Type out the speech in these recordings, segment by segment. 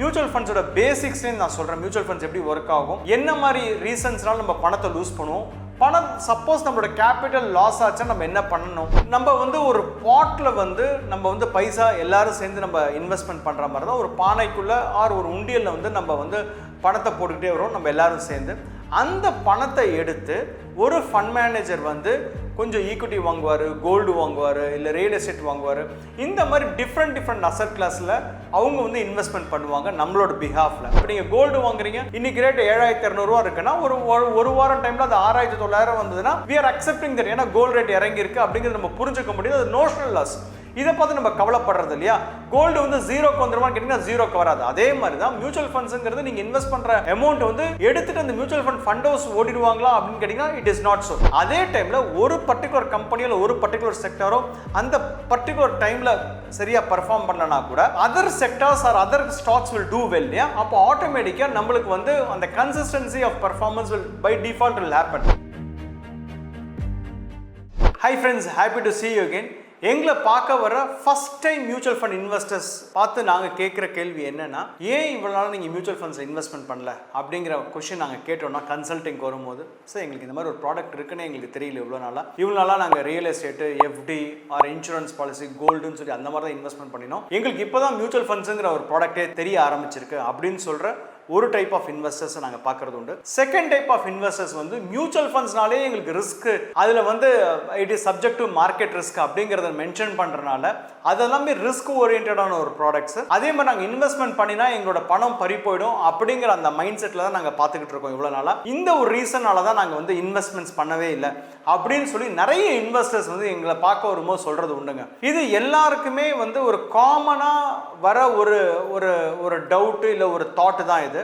Mutual ஃபண்ட்ஸோட பேசிக்ஸ்னே நான் சொல்கிறேன் mutual funds எப்படி ஒர்க் ஆகும்? என்ன மாதிரி ரீசன்ஸ்னால நம்ம பணத்தை லூஸ் பண்ணுவோம். பணம் சப்போஸ் நம்மளோட கேபிட்டல் லாஸ் ஆச்சுன்னா நம்ம என்ன பண்ணணும்? நம்ம வந்து ஒரு பாட்டில் வந்து நம்ம வந்து பைசா எல்லாரும் சேர்ந்து நம்ம இன்வெஸ்ட்மெண்ட் பண்ணுற மாதிரி தான் ஒரு பானைக்குள்ளே ஆர் ஒரு உண்டியலில் வந்து நம்ம வந்து பணத்தை போட்டுக்கிட்டே வரும் நம்ம எல்லாரும் சேர்ந்து. அந்த பணத்தை எடுத்து ஒரு ஃபண்ட் மேனேஜர் வந்து கொஞ்சம் ஈக்விட்டி வாங்குவார் கோல்டு வாங்குவார் இல்லை ரியல் எஸ்டேட் வாங்குவார். இந்த மாதிரி டிஃப்ரெண்ட் டிஃப்ரெண்ட் அசட் கிளாஸில் அவங்க வந்து இன்வெஸ்ட்மெண்ட் பண்ணுவாங்க நம்மளோட பிஹாஃபில் இப்போ நீங்கள் கோல்டு வாங்குறீங்க இன்னைக்கு ரேட் ஏழாயிரத்தி இரநூறுவா இருக்குன்னா ஒரு ஒரு- வாரம் டைமில் அது ஆறாயிரத்தி தொள்ளாயிரம் வந்ததுன்னா வி ஆர் அக்செப்டிங் தட் ஏன்னா கோல்டு ரேட் இறங்கியிருக்கு அப்படிங்கிறது நம்ம புரிஞ்சுக்க முடியுது. அது நோஷனல் லாஸ் இதை பார்த்து நம்ம கவலைப்படுறது இல்லையா? கோல்டு வந்து ஜீரோக்கு வந்துருமான்னு கேட்டீங்கன்னா ஜீரோக்கு வராது. அதே மாதிரி தான் மியூச்சுவல் ஃபண்ட்ஸுங்கிறது நீங்க இன்வெஸ்ட் பண்ற அமௌண்ட் வந்து எடுத்துட்டு அந்த மியூச்சுவல் ஃபண்ட் ஃபண்ட் ஹவுஸ் ஓடிடுவாங்களா அப்படின்னு கேட்டீங்கன்னா இட் இஸ் நாட் ஸோ அதே டைம்ல ஒரு பர்டிகுலர் கம்பெனியில் ஒரு பர்டிகுலர் செக்டரோ அந்த பர்டிகுலர் டைம்ல சரியா பர்ஃபார்ம் பண்ணனா கூட other sectors or other stocks will do well இல்லையா? அப்போ ஆட்டோமேட்டிக்கா நம்மளுக்கு வந்து அந்த consistency of performance will by default will happen hi friends happy to see you again. எங்களை பார்க்க வர first time mutual fund investors பார்த்து நாங்கள் கேட்குற கேள்வி என்னன்னா ஏன் இவ்வளோ நாள் நீங்கள் மியூச்சுவல் ஃபண்ட்ஸ் இன்வெஸ்ட்மெண்ட் பண்ணல? அப்படிங்கிற கொஷின் நாங்கள் கேட்டோம்னா கன்சல்டிங் வரும்போது சார் எங்களுக்கு இந்த மாதிரி ஒரு ப்ராடக்ட் இருக்குன்னு எங்களுக்கு தெரியல இவ்வளோ நாளாக இவ்வளோ நாளாக நாங்கள் real estate FD or insurance policy கோல்டுன்னு சொல்லி அந்த மாதிரி தான் இன்வெஸ்ட்மெண்ட் பண்ணினோம். எங்களுக்கு இப்போ தான் மியூச்சுவல் ஃபண்ட்ஸுங்கிற ஒரு ப்ராடக்ட்டே தெரிய ஆரம்பிச்சிருக்கு. அப்படின்னு சொல்கிற ஒரு டைப் ஆஃப் இன்வெஸ்டர்ஸ் நாங்கள் பார்க்கறது உண்டு. செகண்ட் டைப் ஆஃப் இன்வெஸ்டர்ஸ் வந்து மியூச்சுவல் ஃபண்ட்ஸ்னாலே எங்களுக்கு ரிஸ்க் அதில் வந்து it is subject to market risk அப்படிங்கிறத மென்ஷன் பண்ணுறனால அதெல்லாமே ரிஸ்க் ஓரியன்டான ஒரு ப்ராடக்ட்ஸ் அதே மாதிரி நாங்கள் இன்வெஸ்ட்மெண்ட் பண்ணினா எங்களோட பணம் பறி போயிடும் அப்படிங்கிற அந்த மைண்ட் செட்டில் தான் நாங்கள் பார்த்துக்கிட்டு இருக்கோம் இவ்வளோ நாளாக இந்த ஒரு ரீசனால தான் நாங்கள் வந்து இன்வெஸ்ட்மெண்ட்ஸ் பண்ணவே இல்லை. அப்படின்னு சொல்லி நிறைய இன்வெஸ்டர்ஸ் வந்து எங்களை பார்க்க வரும்போது சொல்கிறது உண்டுங்க. இது எல்லாருக்குமே வந்து ஒரு காமனாக வர ஒரு ஒரு ஒரு டவுட்டு இல்லை ஒரு தாட்டு தான் இது.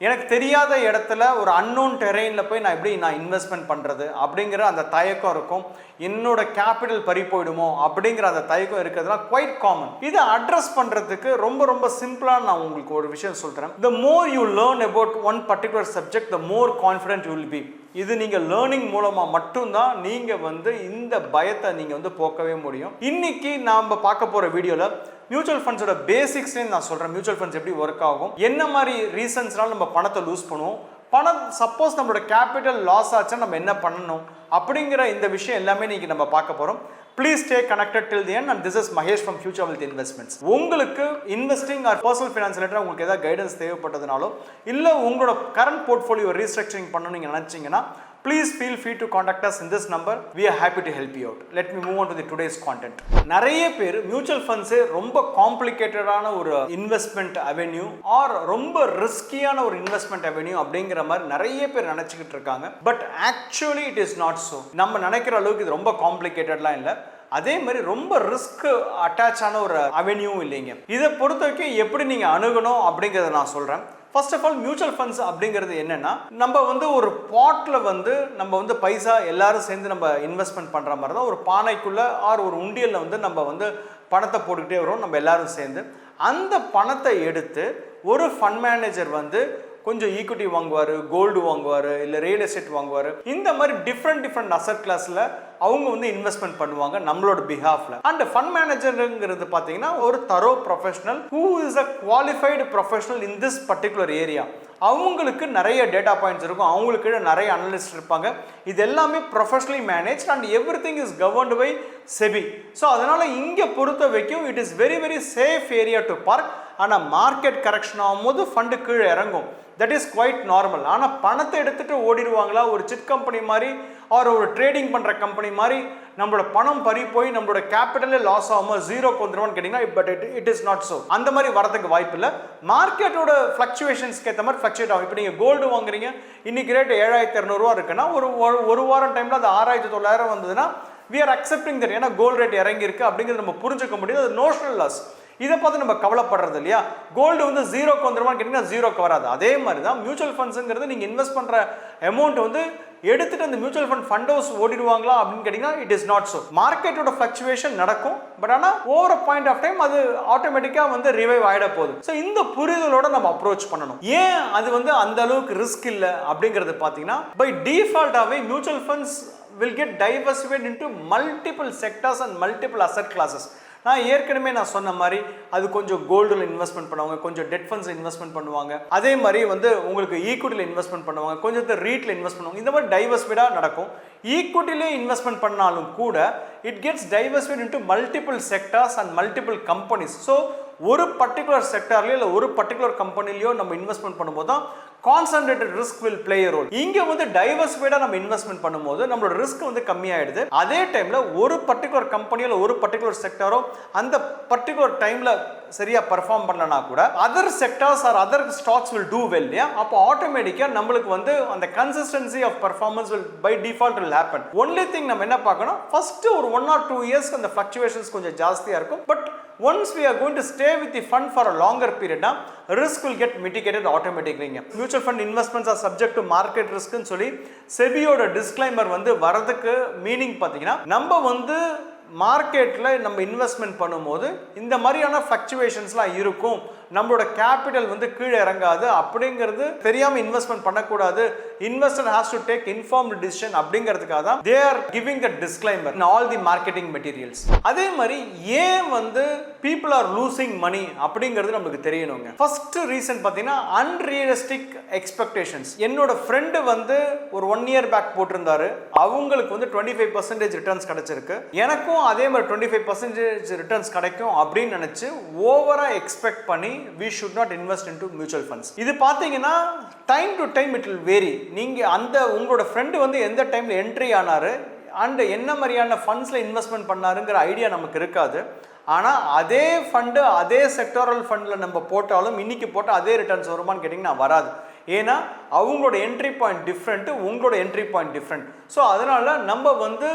எனக்கு தெரியாத இடத்துல ஒரு அன்னோன் டெரெயினில் போய் நான் எப்படி நான் இன்வெஸ்ட்மெண்ட் பண்ணுறது அப்படிங்கிற அந்த தயக்கம் இருக்கும். என்னோட கேபிட்டல் பறி போயிடுமோ அப்படிங்கிற அந்த தயக்கம் இருக்கிறதுலாம் குவைட் காமன் இதை அட்ரஸ் பண்ணுறதுக்கு ரொம்ப ரொம்ப சிம்பிளாக நான் உங்களுக்கு ஒரு விஷயம் சொல்கிறேன் the more you learn about one particular subject the more confident you will be இது நீங்கள் லேர்னிங் மூலமாக மட்டும்தான் நீங்கள் வந்து இந்த பயத்தை நீங்கள் வந்து போக்கவே முடியும். இன்னைக்கு நாம் பார்க்க போகிற வீடியோவில் மியூச்சுவல் ஃபண்ட்ஸோட பேசிக்ஸ்னே நான் சொல்கிறேன் மியூச்சுவல் ஃபண்ட்ஸ் எப்படி ஒர்க் ஆகும் என்ன மாதிரி ரீசன்ஸ்னால நம்ம பணத்தை லூஸ் பண்ணுவோம் பணம் சப்போஸ் நம்மளோட கேபிட்டல் லாஸ் ஆச்சுன்னா நம்ம என்ன பண்ணணும் அப்படிங்கிற இந்த விஷயம் எல்லாமே இன்னைக்கு நம்ம பார்க்க போகிறோம் please stay connected till the end this is Mahesh from future wealth investments உங்களுக்கு investing or personal finance related உங்களுக்கு ஏதாவது கைடன்ஸ் தேவைப்பட்டதுனாலோ இல்லை உங்களோட கரண்ட் போர்ட்ஃபோலியோ ரீஸ்ட்ரக்சரிங் பண்ணணும்னு நீங்கள் நினச்சிங்கன்னா please feel free to contact us in this number we are happy to help you out let me move on to the today's content நிறைய பேர் mutual ஃபண்ட்ஸே ரொம்ப காம்ப்ளிகேட்டடான ஒரு இன்வெஸ்ட்மெண்ட் அவென்யூ ஆர் ரொம்ப ரிஸ்கியான ஒரு investment avenue அப்படிங்கிற மாதிரி நிறைய பேர் நினச்சிக்கிட்டு இருக்காங்க. But actually it is not so நம்ம நினைக்கிற அளவுக்கு இது ரொம்ப காம்ப்ளிகேட்டட்லாம் இல்லை. அதே மாதிரி ரொம்ப ரிஸ்க் அட்டாச் ஆன ஒரு அவென்யூவும் இல்லைங்க. இதை பொறுத்த வரைக்கும் எப்படி நீங்கள் அணுகணும் அப்படிங்கிறத நான் சொல்கிறேன் first of all mutual funds அப்படிங்கிறது என்னென்னா நம்ம வந்து ஒரு பாட்டில் வந்து நம்ம வந்து பைசா எல்லாரும் சேர்ந்து நம்ம இன்வெஸ்ட்மெண்ட் பண்ணுற மாதிரி தான் ஒரு பானைக்குள்ளே ஆர் ஒரு உண்டியலில் வந்து நம்ம வந்து பணத்தை போட்டுக்கிட்டே வரும் நம்ம எல்லாரும் சேர்ந்து. அந்த பணத்தை எடுத்து ஒரு ஃபண்ட் மேனேஜர் வந்து கொஞ்சம் ஈக்விட்டி வாங்குவார் கோல்டு வாங்குவார் இல்லை ரியல் எஸ்டேட் வாங்குவார். இந்த மாதிரி டிஃப்ரெண்ட் டிஃப்ரெண்ட் அசட் கிளாஸில் அவங்க வந்து இன்வெஸ்ட்மெண்ட் பண்ணுவாங்க நம்மளோட பிஹாஃபில் அண்ட் ஃபண்ட் மேனேஜருங்கிறது பார்த்தீங்கன்னா ஒரு thorough professional who is a qualified professional in this particular area அவங்களுக்கு நிறைய டேட்டா பாயிண்ட்ஸ் இருக்கும். அவங்களுக்கு நிறைய அனலிஸ்ட் இருப்பாங்க. இது எல்லாமே professionally manage and everything is governed by SEBI so அதனால் இங்கே பொறுத்த வரைக்கும் it is very very safe area to park ஆனால் மார்க்கெட் கரெக்ஷன் ஆகும்போது ஃபண்டு கீழே இறங்கும். தட் இஸ் குவைட் நார்மல் ஆனால் பணத்தை எடுத்துகிட்டு ஓடிடுவாங்களா? ஒரு சிட் கம்பெனி மாதிரி ஆர் ஒரு ட்ரேடிங் பண்ணுற கம்பெனி மாதிரி நம்மளோட பணம் பறி போய் நம்மளோட கேபிட்டலே லாஸ் ஆகாமல் ஜீரோக்கு வந்துருவான்னு கேட்டிங்கன்னா but it it is not so அந்த மாதிரி வரதுக்கு வாய்ப்பு இல்லை. மார்க்கெட்டோட ஃப்ளக்சுவேஷன்ஸ்க்கு ஏற்ற மாதிரி ஃப்ளக்சுவேட் ஆகும். இப்போ நீங்கள் கோல்டு வாங்குறீங்க இன்னைக்கு ரேட் ஏழாயிரத்தி இரநூறுவா இருக்குன்னா ஒரு ஒரு- வாரம் டைமில் அது ஆறாயிரத்தி தொள்ளாயிரம் வந்ததுன்னா வி ஆர் அக்செப்டிங் தட் ஏன்னா கோல்டு ரேட் இறங்கியிருக்கு அப்படிங்கிறது நம்ம புரிஞ்சுக்க முடியாது. அது நோஷனல் லாஸ் இதை பார்த்து நம்ம கவலைப்படுறது இல்லையா? கோல்டு வந்து ஜீரோக்கு வந்துருமான்னு கேட்டிங்கன்னா ஜீரோக்கு வராது. அதே மாதிரி தான் மியூச்சுவல் ஃபண்ட்ஸுங்கிறது நீங்கள் இன்வெஸ்ட் பண்ணுற அமௌண்ட் வந்து எடுத்துகிட்டு அந்த மியூச்சுவல் ஃபண்ட் ஃபண்ட் ஹவுஸ் ஓடிடுவாங்களா அப்படின்னு கேட்டிங்கன்னா இட் இஸ் நாட் ஸோ மார்க்கெட்டோட ஃப்ளக்சுவேஷன் நடக்கும். பட் ஆனால் ஓவர் பாயிண்ட் ஆஃப் டைம் அது ஆட்டோமேட்டிக்காக வந்து ரிவைவ் ஆகிட போகுது. ஸோ இந்த புரிதலோட நம்ம அப்ரோச் பண்ணணும். ஏன் அது வந்து அந்த அளவுக்கு ரிஸ்க் இல்லை அப்படிங்கிறது பார்த்தீங்கன்னா by டிஃபால்ட்டாகவே mutual funds will get diversified into multiple sectors and multiple asset classes. நான் ஏற்கனவே நான் சொன்ன மாதிரி அது கொஞ்சம் கோல்டில் இன்வெஸ்ட்மெண்ட் பண்ணுவாங்க கொஞ்சம் டெட் ஃபண்ட்ஸ் இன்வெஸ்ட்மெண்ட் பண்ணுவாங்க. அதே மாதிரி வந்து உங்களுக்கு ஈக்குவிட்டியில் இன்வெஸ்ட்மெண்ட் பண்ணுவாங்க கொஞ்சத்தை ரீட்டில் இன்வெஸ்ட் பண்ணுவாங்க. இந்த மாதிரி டைவர்ஸ்ஃபைடாக நடக்கும். ஈக்குவிட்டிலே இன்வெஸ்ட்மெண்ட் பண்ணாலும் கூட it gets diversified into multiple sectors and multiple companies so ஒரு பர்டிகுலர் செக்டார்லையோ இல்லை ஒரு பர்டிகுலர் கம்பெனிலையோ நம்ம இன்வெஸ்ட்மெண்ட் பண்ணும்போது தான் concentrated risk will play role இங்க வந்து டைவர்ஸ்ஃபைடாக நம்ம இன்வெஸ்ட்மெண்ட் பண்ணும்போது நம்மளோட ரிஸ்க் வந்து கம்மியாயிடுது. அதே டைம்ல ஒரு பர்டிகுலர் கம்பெனியில் ஒரு பர்டிகுலர் செக்டாரோ அந்த பர்டிகுலர் டைம்ல சரியா பர்ஃபார்ம் பண்ணலனா கூட other sectors or other stocks will do well இல்லையா? அப்போ ஆட்டோமேட்டிக்காக நம்மளுக்கு வந்து அந்த consistency of performance will by default will happen only thing நம்ம என்ன பார்க்கணும்? ஃபர்ஸ்ட் ஒரு ஒன் ஆர் டூ இயர்ஸ்க்கு அந்த ஃபிளக்சுவேஷன்ஸ் கொஞ்சம் ஜாஸ்தியாக இருக்கும். But once we are going to stay with the fund for a longer பீரியட்னா risk will get mitigated ஆட்டோமேட்டிக்லிங்க mutual fund investments are subject to market ரிஸ்க்னு சொல்லி செபியோட டிஸ்க்ளைமர் வந்து வரதுக்கு மீனிங் பார்த்தீங்கன்னா நம்ம வந்து மார்க்கெட்டில் நம்ம இன்வெஸ்ட்மெண்ட் பண்ணும்போது இந்த மாதிரியான ஃப்ளக்சுவேஷன்ஸ்லாம் இருக்கும் நம்மளோட கேபிட்டல் வந்து கீழே இறங்காது. அப்படிங்கிறது தெரியாமல் இன்வெஸ்ட்மெண்ட் பண்ணக்கூடாது. Investor has to take inform decision அப்படிங்கிறதுக்காக தான் they are giving the disclaimer in all the marketing materials அதே மாதிரி ஏன் வந்து பீப்புள் ஆர் லூசிங் மணி அப்படிங்கிறது நமக்கு தெரியணுங்க. ஃபர்ஸ்ட் ரீசன் பார்த்தீங்கன்னா அன்ரியலிஸ்டிக் எக்ஸ்பெக்டேஷன்ஸ் என்னோட ஃப்ரெண்டு வந்து ஒரு ஒன் இயர் பேக் போட்டிருந்தாரு. அவங்களுக்கு வந்து டுவெண்ட்டி ஃபைவ் பர்சன்டேஜ் ரிட்டர்ன்ஸ் கிடைச்சிருக்கு. எனக்கும் அதே மாதிரி டுவெண்ட்டி ஃபைவ் பர்சன்டேஜ் ரிட்டர்ன்ஸ் கிடைக்கும் அப்படின்னு நினச்சி ஓவராக எக்ஸ்பெக்ட் பண்ணி we should not invest in to mutual funds இது பார்த்தீங்கன்னா time to time it will vary நீங்கள் அந்த உங்களோட ஃப்ரெண்டு வந்து எந்த டைமில் என்ட்ரி ஆனார் அண்ட் என்ன மாதிரியான ஃபண்ட்ஸில் இன்வெஸ்ட்மெண்ட் பண்ணாருங்கிற ஐடியா நமக்கு இருக்காது. ஆனால் அதே ஃபண்டு அதே செக்டோரல் ஃபண்டில் நம்ம போட்டாலும் இன்னைக்கு போட்டால் அதே ரிட்டர்ன்ஸ் வருமான்னு கேட்டிங்கன்னா வராது. ஏன்னா அவங்களோட என்ட்ரி பாயிண்ட் டிஃப்ரெண்ட்டு உங்களோட என்ட்ரி பாயிண்ட் டிஃப்ரெண்ட் ஸோ அதனால் நம்ம வந்து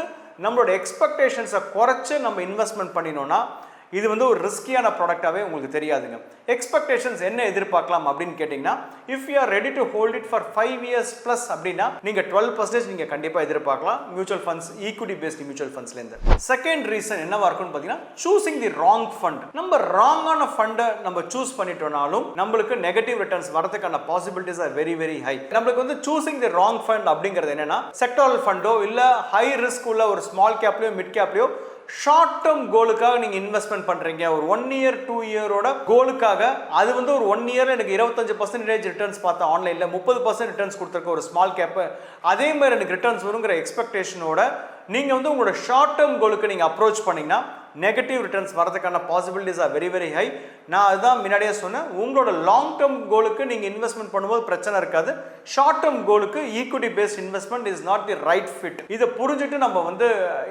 நம்மளோட எக்ஸ்பெக்டேஷன்ஸை குறைச்சி நம்ம இன்வெஸ்ட்மெண்ட் பண்ணினோன்னா இது வந்து ஒரு ரிஸ்கியான ப்ராடக்டாகவே உங்களுக்கு தெரியாதுங்க. எக்ஸ்பெக்டேஷன்ஸ் என்ன எதிர்பார்க்கலாம் அப்படின்னு கேட்டிங்கன்னா if you are ready to hold it for five years plus அப்படின்னா நீங்கள் டுவெல் பர்சன்டேஜ் நீங்கள் கண்டிப்பாக எதிர்பார்க்கலாம். Mutual funds equity based mutual ஃபண்ட்ஸ்லேருந்து second reason என்னவா இருக்கும்னு பார்த்தீங்கன்னா சூசிங் தி ராங் ஃபண்ட் நம்ம ராங்கான ஃபண்டை நம்ம சூஸ் பண்ணிட்டோம்னாலும் நம்மளுக்கு நெகட்டிவ் ரிட்டர்ன்ஸ் வரதுக்கான possibilities are very very high நம்மளுக்கு வந்து சூசிங் தி ராங் ஃபண்ட் அப்படிங்கிறது என்னன்னா செக்டாரல் ஃபண்டோ இல்லை ஹை ரிஸ்க் உள்ள ஒரு ஸ்மால் கேப்லையோ மிட் கேப்லையோ ஷார்ட் டேர்ம் கோலுக்காக நீங்கள் இன்வெஸ்ட்மெண்ட் பண்ணுறீங்க ஒரு ஒன் இயர் டூ இயரோட கோலுக்காக அது வந்து ஒரு ஒன் இயர் எனக்கு இருபத்தஞ்சு பர்சன்டேஜ் ரிட்டர்ன்ஸ் பார்த்தேன் ஆன்லைனில் முப்பது பர்சன்ட் ரிட்டர்ன்ஸ் கொடுத்துருக்க ஒரு ஸ்மால் கேப்பு அதே மாதிரி எனக்கு ரிட்டர்ன்ஸ் வருங்கிற எக்ஸ்பெக்டேஷனோட நீங்கள் வந்து உங்களோட ஷார்ட் டேர்ம் கோலுக்கு நீங்கள் அப்ரோச் பண்ணிங்கன்னா நெகட்டிவ் ரிட்டர்ன்ஸ் வரதுக்கான possibilities are very very high நான் அதுதான் முன்னாடியே சொன்னேன். உங்களோட லாங் டேர்ம் கோலுக்கு நீங்கள் இன்வெஸ்ட்மெண்ட் பண்ணும்போது பிரச்சனை இருக்காது. Short term கோலுக்கு equity based investment is not the right fit இதை புரிஞ்சுட்டு நம்ம வந்து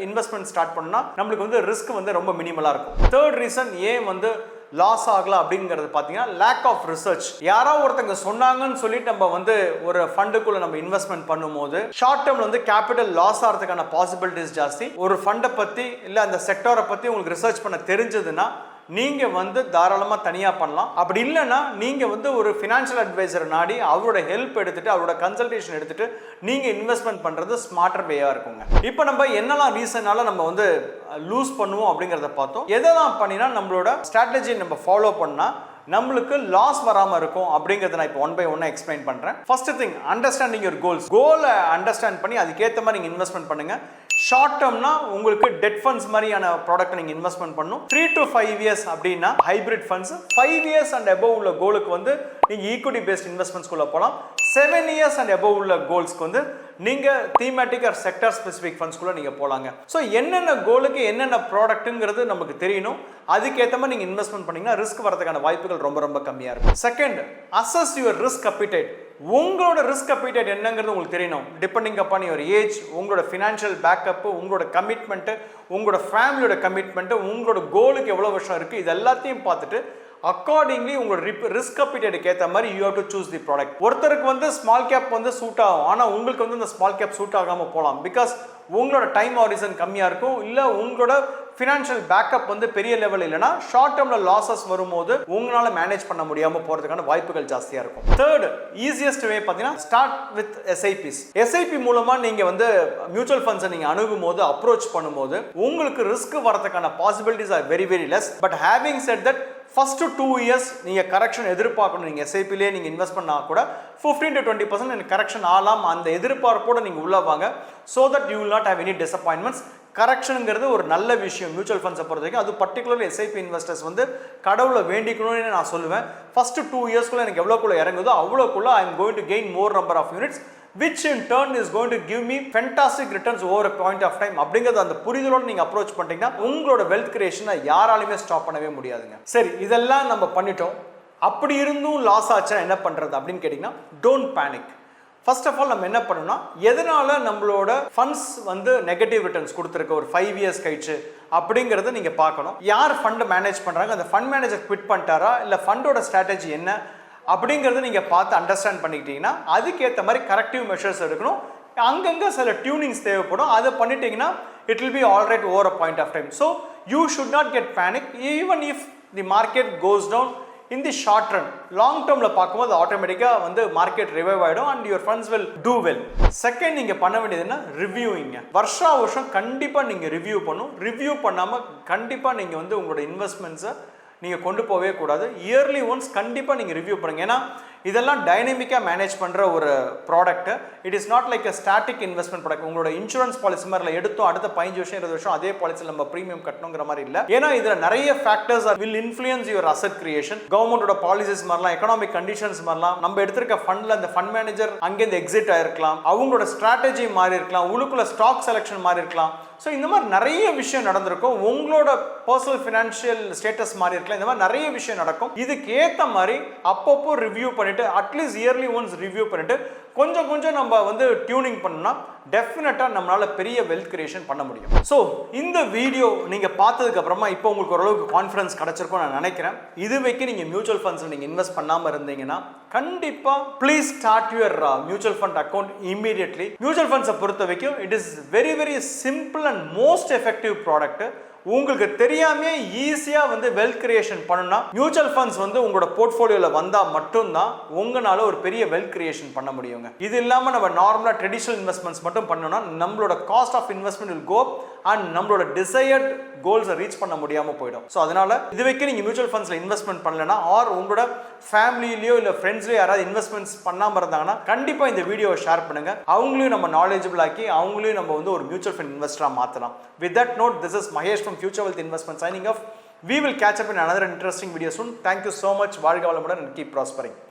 இன்வெஸ்ட்மெண்ட் ஸ்டார்ட் பண்ணால் நம்மளுக்கு வந்து ரிஸ்க் வந்து ரொம்ப மினிமலாக இருக்கும். தேர்ட் ரீசன் ஏன் வந்து லாஸ் ஆகல அப்படிங்கிறது பார்த்தீங்கன்னா லேக் ஆஃப் ரிசர்ச் யாரோ ஒருத்தங்க சொன்னாங்கன்னு சொல்லிட்டு நம்ம வந்து ஒரு ஃபண்டுக்குள்ள நம்ம இன்வெஸ்ட்மெண்ட் பண்ணும்போது ஷார்ட் டேர்ம்ல வந்து கேபிட்டல் லாஸ் ஆகிறதுக்கான பாசிபிலிட்டிஸ் ஜாஸ்தி. ஒரு ஃபண்டை பற்றி இல்லை அந்த செக்டாரை பற்றி உங்களுக்கு ரிசர்ச் பண்ண தெரிஞ்சதுன்னா நீங்கள் வந்து தாராளமாக தனியாக பண்ணலாம். அப்படி இல்லைன்னா நீங்கள் வந்து ஒரு ஃபினான்ஷியல் அட்வைசர் நாடி அவரோட ஹெல்ப் எடுத்துகிட்டு அவரோட கன்சல்டேஷன் எடுத்துகிட்டு நீங்கள் இன்வெஸ்ட்மெண்ட் பண்ணுறது ஸ்மார்ட்டர் வேயாக இருக்குங்க. இப்போ நம்ம என்னெல்லாம் ரீசனால நம்ம வந்து லூஸ் பண்ணுவோம் அப்படிங்கிறத பார்த்தோம். எதெல்லாம் பண்ணினா நம்மளோட ஸ்ட்ராட்டஜி நம்ம ஃபாலோ பண்ணால் நம்மளுக்கு லாஸ் வராமல் இருக்கும் அப்படிங்கிறத நான் இப்போ ஒன் பை ஒன்னாக எக்ஸ்பிளைன் பண்ணுறேன் first thing understanding your goals கோலை அண்டர்ஸ்டாண்ட் பண்ணி அதுக்கேற்ற மாதிரி நீங்கள் இன்வெஸ்ட்மெண்ட் பண்ணுங்கள் ஷார்ட் டேர்ம்னா உங்களுக்கு டெட் ஃபண்ட்ஸ் மாதிரியான ப்ராடக்ட் நீங்கள் இன்வெஸ்ட்மெண்ட் பண்ணணும் த்ரீ டு ஃபைவ் இயர்ஸ் அப்படின்னா hybrid funds five years and above உள்ள கோலுக்கு வந்து நீங்கள் ஈக்விட்டி பேஸ்ட் இன்வெஸ்ட்மெண்ட்ஸ்குள்ளே போகலாம் செவன் இயர்ஸ் அண்ட் அபவ் உள்ள கோல்ஸ்க்கு வந்து நீங்கள் தீமேட்டிக் ஆர் செக்டர் ஸ்பெசிஃபிக் ஃபண்ட்ஸ்குள்ளே நீங்கள் போகலாங்க ஸோ என்னென்ன கோலுக்கு என்னென்ன ப்ராடக்ட்டுங்கிறது நமக்கு தெரியணும். அதுக்கேற்ற மாதிரி நீங்கள் இன்வெஸ்ட்மெண்ட் பண்ணீங்கன்னா ரிஸ்க் வரதுக்கான வாய்ப்புகள் ரொம்ப ரொம்ப கம்மியாக இருக்கும். Second assess your risk appetite உங்களோட ரிஸ்க் அப்பிடைட் என்னங்கிறது உங்களுக்கு தெரியணும். டிபெண்டிங் அப்பான் யுவர் ஏஜ் உங்களோட ஃபினான்ஷியல் பேக்கப்பு உங்களோட கமிட்மெண்ட்டு உங்களோட ஃபேமிலியோட கமிட்மெண்ட்டு உங்களோட கோலுக்கு எவ்வளோ வருஷம் இருக்குது இது எல்லாத்தையும் பார்த்துட்டு அக்கார்டிங்லி உங்களோட ரிஸ்க் அப்பிடேட்டுக்கு ஏற்ற மாதிரி you have to choose the product ஒருத்தருக்கு வந்து ஸ்மால் கேப் வந்து சூட் ஆகும். ஆனால் உங்களுக்கு வந்து இந்த ஸ்மால் கேப் சூட் ஆகாமல் போகலாம் பிகாஸ் உங்களோட டைம் ஆரிசன் கம்மியாக இருக்கும். இல்லை உங்களோட ஃபினான்ஷியல் பேக்கப் வந்து பெரிய லெவல் இல்லைனா ஷார்ட் டேர்மில் லாசஸ் வரும்போது உங்களால் மேனேஜ் பண்ண முடியாமல் போகிறதுக்கான வாய்ப்புகள் ஜாஸ்தியாக இருக்கும். தேர்ட் ஈஸியஸ்ட் வே பார்த்தீங்கன்னா ஸ்டார்ட் வித் எஸ்ஐபிஸ் எஸ்ஐபி மூலமாக நீங்கள் வந்து மியூச்சுவல் ஃபண்ட்ஸை நீங்கள் அணுகும் போது அப்ரோச் பண்ணும்போது உங்களுக்கு ரிஸ்க் வரதுக்கான possibilities are very very less but having said that first two years நீங்கள் கரெக்ஷன் எதிர்பார்க்கணும். நீங்கள் எஸ்ஐபிலே நீங்கள் இன்வெஸ்ட் பண்ணால் கூட ஃபிஃப்டீன் டு டுவெண்ட்டி பர்சன்ட் எனக்கு கரெக்ஷன் ஆகலாம் அந்த எதிர்பார்ப்போடு நீங்கள் உள்ளே வாங்க. So that you will not have any disappointments கரெக்ஷனுங்கிறது ஒரு நல்ல விஷயம். மியூச்சுவல் ஃபண்ட்ஸை பொறுத்த வரைக்கும் அது பர்டிகுலர் எஸ்ஐபி இன்வெஸ்டர்ஸ் வந்து கடவுளை வேண்டிக்கணும்னு நான் சொல்லுவேன். ஃபஸ்ட்டு டூ இயர்ஸ்க்குள்ளே எனக்கு எவ்வளோக்குள்ள இறங்குதோ அவ்வளோக்குள்ளே I am going to gain more number of units which in turn is going to give me fantastic returns over point of time அப்படிங்கிறது அந்த புரிதலோடு நீங்கள் அப்ரோச் பண்ணிட்டீங்கன்னா உங்களோட வெல்த் கிரியேஷனை யாராலையுமே ஸ்டாப் பண்ணவே முடியாதுங்க. சரி இதெல்லாம் நம்ம பண்ணிட்டோம். அப்படி இருந்தும் லாஸ் ஆச்சுன்னா என்ன பண்ணுறது அப்படின்னு கேட்டிங்கன்னா don't panic first of all நம்ம என்ன பண்ணணும்னா எதனால் நம்மளோட ஃபண்ட்ஸ் வந்து நெகட்டிவ் ரிட்டர்ன்ஸ் கொடுத்துருக்க ஒரு ஃபைவ் இயர்ஸ் கழிச்சு அப்படிங்கிறத நீங்கள் பார்க்கணும். யார் ஃபண்டை மேனேஜ் பண்ணுறாங்க அந்த ஃபண்ட் மேனேஜர் குவிட் பண்ணிட்டாரா? இல்லை ஃபண்டோட ஸ்ட்ராட்டஜி என்ன? அப்படிங்கிறத நீங்கள் பார்த்து அண்டர்ஸ்டாண்ட் பண்ணிக்கிட்டீங்கன்னா அதுக்கேற்ற மாதிரி கரெக்டிவ் மெஷர்ஸ் எடுக்கணும். அங்கங்கே சில டியூனிங்ஸ் தேவைப்படும். அதை பண்ணிட்டீங்கன்னா it will be alright over a point of time so you should not get panic even if the market goes down in the short run long டேர்மில் பார்க்கும்போது ஆட்டோமேட்டிக்காக வந்து மார்க்கெட் ரிவைவ் ஆகிடும் and your funds will do well second நீங்கள் பண்ண வேண்டியது என்ன? ரிவ்யூயிங்க வருஷா வருஷம் கண்டிப்பாக நீங்கள் ரிவ்யூ பண்ணும் ரிவ்யூ பண்ணாமல் கண்டிப்பாக நீங்கள் வந்து உங்களோட இன்வெஸ்ட்மெண்ட்ஸை நீங்கள் கொண்டு போகவே கூடாது. இயர்லி ஒன்ஸ் கண்டிப்பாக நீங்கள் ரிவ்யூ பண்ணுங்கள் ஏன்னா இதெல்லாம் டைனமிக்காக மேனேஜ் பண்ணுற ஒரு product it is not like a static investment product உங்களோட இன்சூரன்ஸ் பாலிசி மாதிரி எடுத்தோம் அடுத்த பதினஞ்சு வருஷம் இருபது வருஷம் அதே பாலிசியில் நம்ம ப்ரீமியம் கட்டணுங்கிற மாதிரி இல்லை. ஏன்னா இதில் நிறைய factors will influence your asset creation கவர்மெண்டோட பாலிசிஸ் மாதிரிலாம் எக்கனாமிக் கண்டிஷன்ஸ் மாதிரிலாம் நம்ம எடுத்திருக்க ஃபண்டில் அந்த ஃபண்ட் மேனேஜர் அங்கேருந்து எக்ஸிட் ஆயிருக்கலாம். அவங்களோட ஸ்ட்ராட்டஜி மாறி இருக்கலாம் உள்ளுக்குள்ள ஸ்டாக் செலெக்ஷன் மாறி இருக்கலாம் ஸோ இந்த மாதிரி நிறைய விஷயம் நடந்திருக்கும். உங்களோட பர்சனல் ஃபினான்ஷியல் ஸ்டேட்டஸ் மாதிரி இருக்கலாம். இந்த மாதிரி நிறைய விஷயம் நடக்கும். இதுக்கு ஏற்ற மாதிரி அப்பப்போ ரிவ்யூ பண்ணிவிட்டு அட்லீஸ்ட் இயர்லி ஒன்ஸ் ரிவ்யூ பண்ணிவிட்டு கொஞ்சம் கொஞ்சம் நம்ம வந்து டியூனிங் பண்ணால் டெஃபினட்டாக நம்மளால் பெரிய வெல்த் கிரியேஷன் பண்ண முடியும். ஸோ இந்த வீடியோ நீங்கள் பார்த்ததுக்கப்புறமா இப்போ உங்களுக்கு ஓரளவுக்கு கான்ஃபிடன்ஸ் கிடச்சிருக்கும் நான் நினைக்கிறேன். இது வரைக்கும் நீங்கள் மியூச்சுவல் ஃபண்ட்ஸில் நீங்கள் இன்வெஸ்ட் பண்ணாமல் இருந்தீங்கன்னா கண்டிப்பாக please start your mutual fund account immediately mutual ஃபண்ட்ஸை பொறுத்த வரைக்கும் it is very very simple and most effective product உங்களுக்கு தெரியாமே ஈஸியாக வந்து வெல்த் கிரியேஷன் பண்ணணும்னா மியூச்சுவல் ஃபண்ட்ஸ் வந்து உங்களோட போர்ட்ஃபோலியோவில் வந்தால் மட்டும்தான் உங்களால் ஒரு பெரிய வெல்த் கிரியேஷன் பண்ண முடியுங்க. இது இல்லாமல் நம்ம நார்மலாக ட்ரெடிஷனல் இன்வெஸ்ட்மெண்ட்ஸ் மட்டும் பண்ணோம்னா நம்மளோட cost of investment will go and நம்மளோட டிசையர்ட் கோல்ஸை ரீச் பண்ண முடியாமல் போயிடும். ஸோ அதனால இது வரைக்கும் நீங்கள் மியூச்சுவல் ஃபண்ட்ஸில் இன்வெஸ்ட்மெண்ட் பண்ணலன்னா ஆர் உங்களோட ஃபேமிலியிலையோ இல்லை ஃப்ரெண்ட்ஸ்லையோ யாராவது இன்வெஸ்ட்மெண்ட்ஸ் பண்ணாமல் இருந்தாங்கன்னா கண்டிப்பாக இந்த வீடியோவை ஷேர் பண்ணுங்க. அவங்களையும் நம்ம நாலேஜபிள் ஆக்கி அவங்களையும் நம்ம வந்து ஒரு மியூச்சுவல் ஃபண்ட் இன்வெஸ்டராக மாற்றலாம் with that note this is Mahesh from in future wealth investment. Signing off. we will catch up in another interesting video soon thank you so much valga வளமுடன் and keep prospering